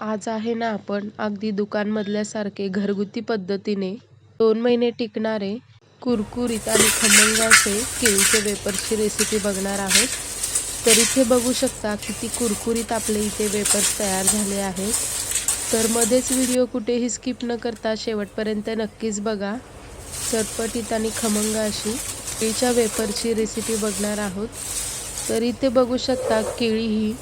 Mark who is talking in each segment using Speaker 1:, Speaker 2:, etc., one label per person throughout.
Speaker 1: आज आहे ना आपण अगदी दुकानमधल्यासारखे घरगुती पद्धतीने दोन महिने टिकणारे कुरकुरीत आणि खमंग असे केळीचे वेपर्सची रेसिपी बघणार आहोत. तर इथे बघू शकता किती कुरकुरीत आपले इथे वेपर्स तयार झाले आहेत. तर मध्येच व्हिडिओ कुठेही स्किप न करता शेवटपर्यंत नक्कीच बघा. चटपटीत आणि खमंग अशी केळीच्या वेपरची रेसिपी बघणार आहोत. तर इथे बघू शकता केळी ही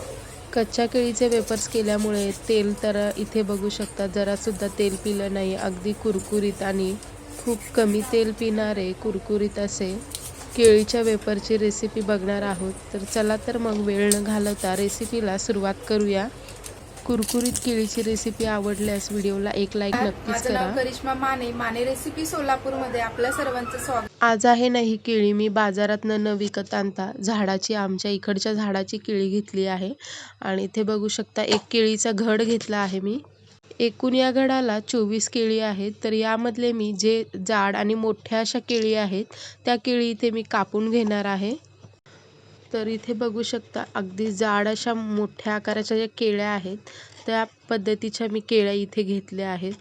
Speaker 1: कच्च्या केळीचे वेपर्स केल्यामुळे तेल तर इथे बघू शकता जरासुद्धा तेल पिलं नाही. अगदी कुरकुरीत आणि खूप कमी तेल पिणारे कुरकुरीत असे केळीच्या वेपरची रेसिपी बघणार आहोत. तर चला तर मग वेळ न घालवता रेसिपीला सुरुवात करूया. कुरकुरीत केळीची रेसिपी आवडल्यास व्हिडिओला एक लाईक नक्कीच करा.
Speaker 2: करिश्मा माने. माने रेसिपी सोलापूरमध्ये. आपल्या सर्वांचं स्वागत.
Speaker 1: आज आहे ना ही केळी. मी बाजारातनं न विकत आणता झाडाची आमच्या इकडच्या झाडाची केळी घेतली आहे. आणि इथे बघू शकता एक केळीचा घड घेतला आहे मी. एकूण या घडाला चोवीस केळी आहेत. तर यामधले मी जे जाड आणि मोठ्या अशा केळी आहेत त्या केळी इथे मी कापून घेणार आहे. तर इथे बघू शकता अगदी जाड अशा मोठ्या आकाराच्या ज्या केळ्या आहेत त्या पद्धतीच्या मी केळ्या इथे घेतल्या आहेत.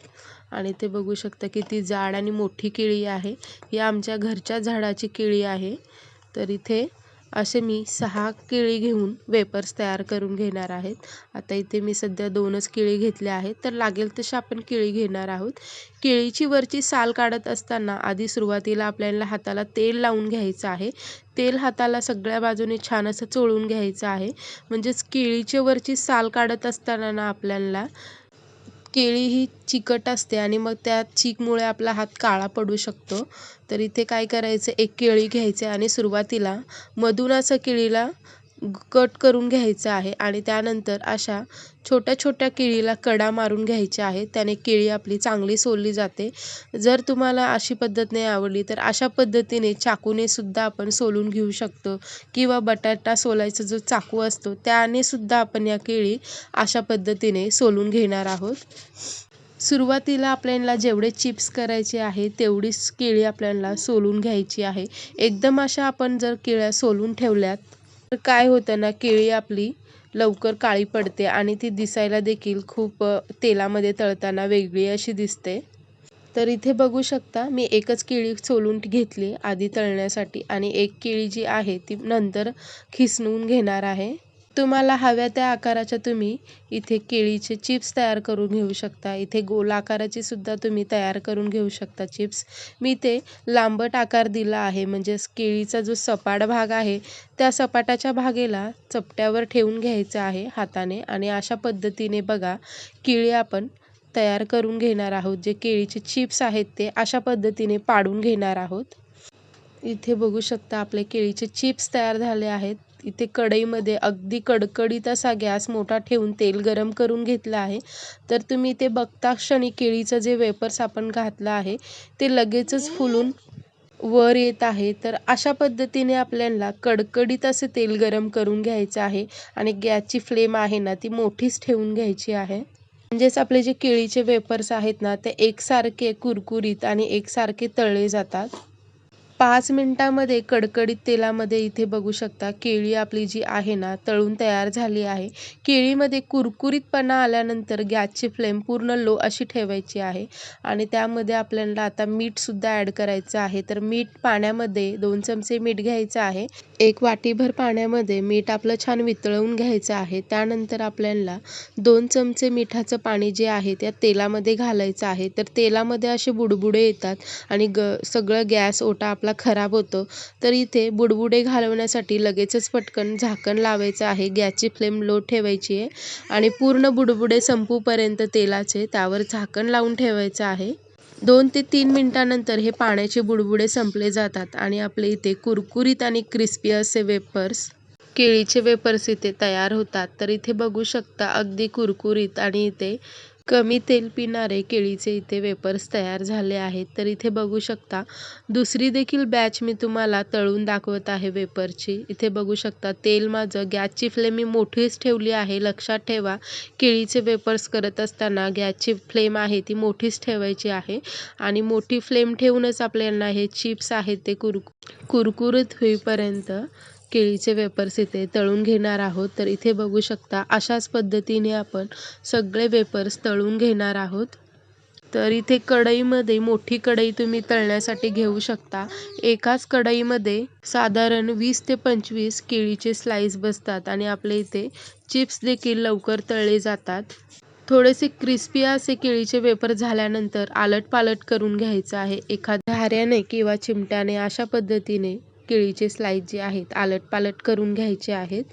Speaker 1: आणि ते बघू शकता किती जाड आणि मोठी केळी आहे. ही आमच्या घरच्या झाडाची केळी आहे. तर इथे असे मी सहा केळी घेऊन वेपर्स तयार करून घेणार आहेत. आता इथे मी सध्या दोनच केळी घेतल्या आहेत. तर लागेल तशी आपण केळी घेणार आहोत. केळीची वरची साल काढत असताना आधी सुरुवातीला आपल्याला हाताला तेल लावून घ्यायचं आहे. तेल हाताला सगळ्या बाजूने छान असं चोळून घ्यायचं आहे. म्हणजेच केळीच्या वरची साल काढत असताना ना आपल्याला केळी ही चिकट असते आणि मग त्या चीकमुळे आपला हात काळा पडू शकतो. तर इथे काय करायचं? एक केळी घ्यायचे आणि सुरुवातीला मधून असं केळीला कट करून घ्यायचं आहे आणि त्यानंतर अशा छोट्या छोट्या केळीला कडा मारून घ्यायच्या आहेत त्याने केळी आपली चांगली सोलली जाते. जर तुम्हाला अशी पद्धत नाही आवडली तर अशा पद्धतीने चाकूनेसुद्धा आपण सोलून घेऊ शकतो किंवा बटाटा सोलायचा जो चाकू असतो त्याने सुद्धा आपण या केळी अशा पद्धतीने सोलून घेणार आहोत. सुरुवातीला आपल्याला जेवढे चिप्स करायचे आहे तेवढीच केळी आपल्याला सोलून घ्यायची आहे. एकदम अशा आपण जर केळ्या सोलून ठेवल्यात तर काय होतं ना केळी आपली लवकर काळी पडते आणि ती दिसायला देखील खूप तेलामध्ये तळताना वेगळी अशी दिसते. तर इथे बघू शकता मी एकच केळी सोलून घेतली आधी तळण्यासाठी आणि एक केळी जी आहे ती नंतर खिसणून घेणार आहे. तुम्हाला हव्या त्या आकाराच्या तुम्ही इथे केळीचे चिप्स तयार करून घेऊ शकता. इथे गोल आकाराची सुद्धा तुम्ही तयार करून घेऊ शकता चिप्स. मी ते लांबट आकार दिला आहे. म्हणजेच केळीचा जो सपाट भाग आहे त्या सपाटाच्या भागेला चपट्यावर ठेवून घ्यायचं आहे हाताने. आणि अशा पद्धतीने बघा केळी आपण तयार करून घेणार आहोत. जे केळीचे चिप्स आहेत ते अशा पद्धतीने पाडून घेणार आहोत. इथे बघू शकता आपले केळीचे चिप्स तयार झाले आहेत. इथे कढईमध्ये अगदी कडकडीत असा गॅस मोठा ठेवून तेल गरम करून घेतलं आहे. तर तुम्ही ते बघता क्षणी केळीचं जे वेपर्स आपण घातलं आहे ते लगेचच फुलून वर येत आहे. तर अशा पद्धतीने आपल्याला कडकडीत असे तेल गरम करून घ्यायचं आहे आणि गॅसची फ्लेम आहे ना ती मोठीच ठेवून घ्यायची आहे. म्हणजेच आपले जे केळीचे वेपर्स आहेत ना ते एकसारखे कुरकुरीत आणि एकसारखे तळले जातात. पाच मिनटामध्ये कडकडीत तेलामध्ये इथे बघू शकता केळी आपली जी आहे ना तळून तयार झाली आहे. केळीमध्ये कुरकुरीतपणा आल्यानंतर गॅसची फ्लेम पूर्ण लो अशी ठेवायची आहे आणि त्यामध्ये आपल्याला आता मीठसुद्धा ॲड करायचं आहे. तर मीठ पाण्यामध्ये दोन चमचे मीठ घ्यायचं आहे. एक वाटीभर पाण्यामध्ये मीठ आपलं छान वितळवून घ्यायचं आहे. त्यानंतर आपल्याला दोन चमचे मिठाचं पाणी जे आहे त्या तेलामध्ये घालायचं आहे. तर तेलामध्ये असे बुडबुडे येतात आणि ग सगळं गॅस ओटा आपला खराब होतो. तर इथे बुडबुडे घालवण्यासाठी लगेचच पटकन झाकण लावायचं आहे. गॅसची फ्लेम लो ठेवायची आहे आणि पूर्ण बुडबुडे संपूपर्यंत तेलाचे त्यावर झाकण लावून ठेवायचं आहे. दोन ते तीन मिनटानंतर हे पाण्याचे बुडबुडे संपले जातात आणि आपले इथे कुरकुरीत आणि क्रिस्पी असे वेपर्स केळीचे वेपर्स इथे तयार होतात. तर इथे बघू शकता अगदी कुरकुरीत आणि इथे कमी तेल पिणारे केळीचे इथे वेपर्स तयार झाले आहेत. तर इथे बघू शकता दुसरी देखील बॅच मी तुम्हाला तळून दाखवत आहे वेपरची. इथे बघू शकता तेल माझं गॅसची फ्लेम मी मोठीच ठेवली आहे. लक्षात ठेवा केळीचे वेपर्स करत असताना गॅसची फ्लेम आहे ती मोठीच ठेवायची आहे आणि मोठी फ्लेम ठेवूनच आपल्याला हे चिप्स आहेत ते कुरकु कुरकुरीत होईपर्यंत केळीचे वेपर्स इथे तळून घेणार आहोत. तर इथे बघू शकता अशाच पद्धतीने आपण सगळे वेपर्स तळून घेणार आहोत. तर इथे कढईमध्ये मोठी कढई तुम्ही तळण्यासाठी घेऊ शकता. एकाच कढईमध्ये साधारण वीस ते पंचवीस केळीचे स्लाइस बसतात आणि आपले इथे चिप्स देखील लवकर तळले जातात. थोडेसे क्रिस्पी असे केळीचे वेपर झाल्यानंतर आलट पालट करून घ्यायचं आहे. एखाद्या हाऱ्याने किंवा चिमट्याने अशा पद्धतीने केळीचे स्लाईस जे आहेत आलट पालट करून घ्यायचे आहेत.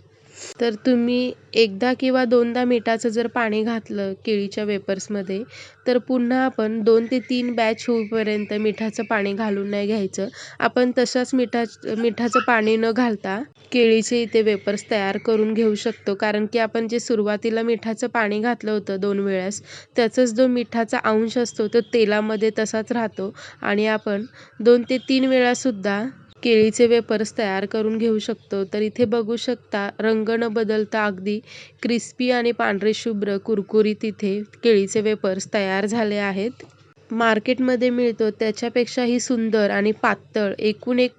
Speaker 1: तर तुम्ही एकदा किंवा दोनदा मिठाचं जर पाणी घातलं केळीच्या वेपर्समध्ये तर पुन्हा आपण दोन ते तीन बॅच होईपर्यंत मिठाचं पाणी घालून नाही घ्यायचं. आपण तसंच मिठा मिठाचं पाणी न घालता केळीचे इथे वेपर्स तयार करून घेऊ शकतो. कारण की आपण जे सुरुवातीला मिठाचं पाणी घातलं होतं दोन वेळेस त्याचाच जो मिठाचा अंश असतो तो तेलामध्ये तसाच राहतो. आणि आपण दोन ते तीन वेळासुद्धा केळीचे वेपर्स तयार करून घेऊ शकतो. तर इथे बघू शकता रंग न बदलता अगदी क्रिस्पी आणि पांढरे शुभ्र कुरकुरीत इथे केळीचे वेपर्स तयार झाले आहेत. मार्केटमध्ये मिळतो. त्याच्यापेक्षाही सुंदर आणि पातळ एकूण एक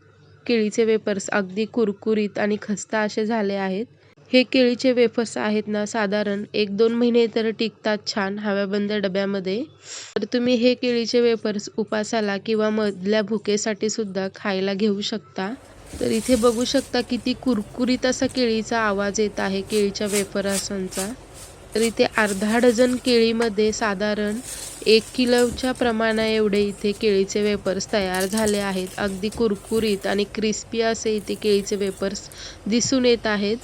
Speaker 1: केळीचे वेपर्स अगदी कुरकुरीत आणि खस्ता असे झाले आहेत. हे केळीचे वेफर्स आहेत ना साधारण एक दोन महिने तर टिकतात छान हव्याबंद डब्यामध्ये. तर तुम्ही हे केळीचे वेफर्स उपासाला किंवा मधल्या भुकेसाठी सुद्धा खायला घेऊ शकता. तर इथे बघू शकता किती कुरकुरीत असा केळीचा आवाज येत आहे केळीच्या वेफरसांचा. तर इथे अर्धा डझन केळीमध्ये साधारण एक किलोच्या प्रमाणा एवढे इथे केळीचे वेपर्स तयार झाले आहेत. अगदी कुरकुरीत आणि क्रिस्पी असे इथे केळीचे वेपर्स दिसून येत आहेत.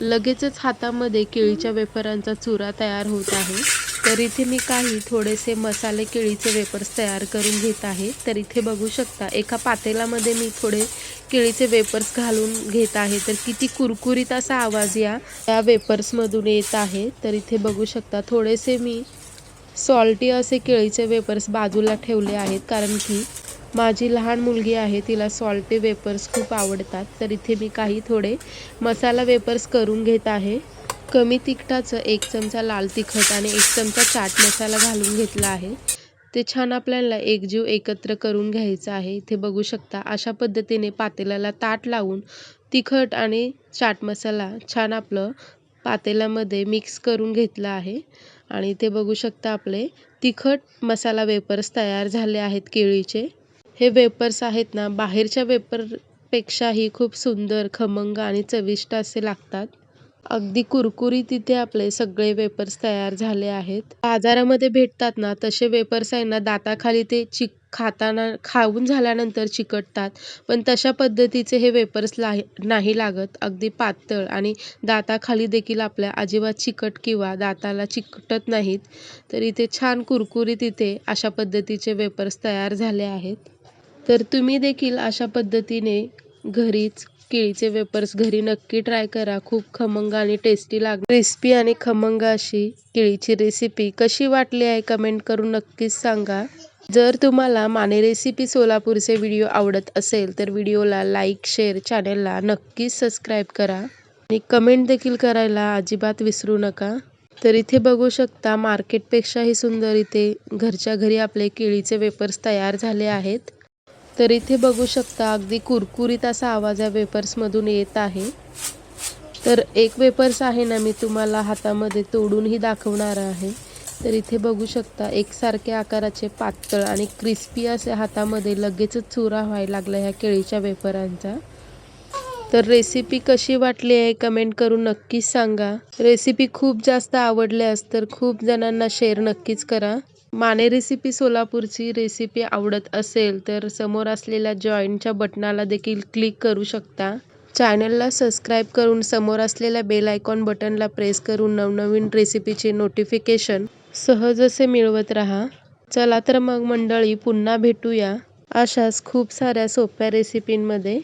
Speaker 1: लगेचच हातामध्ये केळीच्या वेफरांचा चुरा तयार होत आहे. तर इथे मी काही थोडेसे मसाले केळीचे वेपर्स तयार करून घेत आहे. तर इथे बघू शकता एका पातेलामध्ये मी थोडे केळीचे वेपर्स घालून घेत आहे. तर किती कुरकुरीत असा आवाज या या वेपर्समधून येत आहे. तर इथे बघू शकता थोडेसे मी सॉल्टी असे केळीचे वेपर्स बाजूला ठेवले आहेत. कारण की माझी लहान मुलगी आहे तिला सॉल्टी वेपर्स खूप आवडतात. तर इथे मी काही थोडे मसाला वेपर्स करून घेत आहे. कमी तिखटाचं एक चमचा लाल तिखट आणि एक चमचा चाट मसाला घालून घेतला आहे. ते छान आपल्याला एकजीव एकत्र करून घ्यायचं आहे. इथे बघू शकता अशा पद्धतीने पातेल्याला ताट लावून तिखट आणि चाट मसाला छान आपलं पातेल्यामध्ये मिक्स करून घेतलं आहे. आणि इथे बघू शकता आपले तिखट मसाला वेपर्स तयार झाले आहेत केळीचे. हे वेपर्स आहेत ना बाहेरच्या वेपरपेक्षाही खूप सुंदर खमंग आणि चविष्ट असे लागतात. अगदी कुरकुरीत इथे आपले सगळे वेपर्स तयार झाले आहेत. बाजारामध्ये भेटतात ना तसे वेपर्स आहे ना दाताखाली ते चिक खाताना खाऊन झाल्यानंतर चिकटतात. पण तशा पद्धतीचे हे वेपर्स ला नाही लागत. अगदी पातळ आणि दाताखाली देखील आपल्या अजिबात चिकट किंवा दाताला चिकटत नाहीत. तर इथे छान कुरकुरीत इथे अशा पद्धतीचे वेपर्स तयार झाले आहेत. तर तुम्ही देखील अशा पद्धतीने घरीच केळीचे वेपर्स घरी नक्की ट्राय करा. खूप खमंग आणि टेस्टी लाग क्रिस्पी आणि खमंग अशी केळीची रेसिपी कशी वाटली आहे कमेंट करून नक्कीच सांगा. जर तुम्हाला माने रेसिपी सोलापूरचे व्हिडिओ आवडत असेल तर व्हिडिओला लाईक शेअर चॅनेलला नक्कीच सबस्क्राईब करा. आणि कमेंट देखील करायला अजिबात विसरू नका. तर इथे बघू शकता मार्केटपेक्षाही सुंदर इथे घरच्या घरी आपले केळीचे वेपर्स तयार झाले आहेत. तर इथे बघू शकता अगदी कुरकुरीत असा आवाज या वेपर्समधून येत आहे. तर एक वेपर्स आहे ना मी तुम्हाला हातामध्ये तोडूनही दाखवणार आहे. तर इथे बघू शकता एकसारख्या आकाराचे पातळ आणि क्रिस्पी असे हातामध्ये लगेचच चुरा व्हायला लागला ह्या केळीच्या वेपरांचा तर रेसिपी कशी वाटली आहे कमेंट करून नक्कीच सांगा. रेसिपी खूप जास्त आवडल्यास तर खूप जणांना शेअर नक्कीच करा. माने रेसिपी सोलापूरची रेसिपी आवडत असेल तर समोर असलेल्या जॉईनच्या बटनाला देखील क्लिक करू शकता. चॅनलला सबस्क्राईब करून समोर असलेल्या बेल आयकॉन बटनला प्रेस करून नवनवीन रेसिपीचे नोटिफिकेशन सहज असे मिळवत राहा. चला तर मग मंडळी पुन्हा भेटूया. अशाच खूप साऱ्या सोप्या रेसिपींमध्ये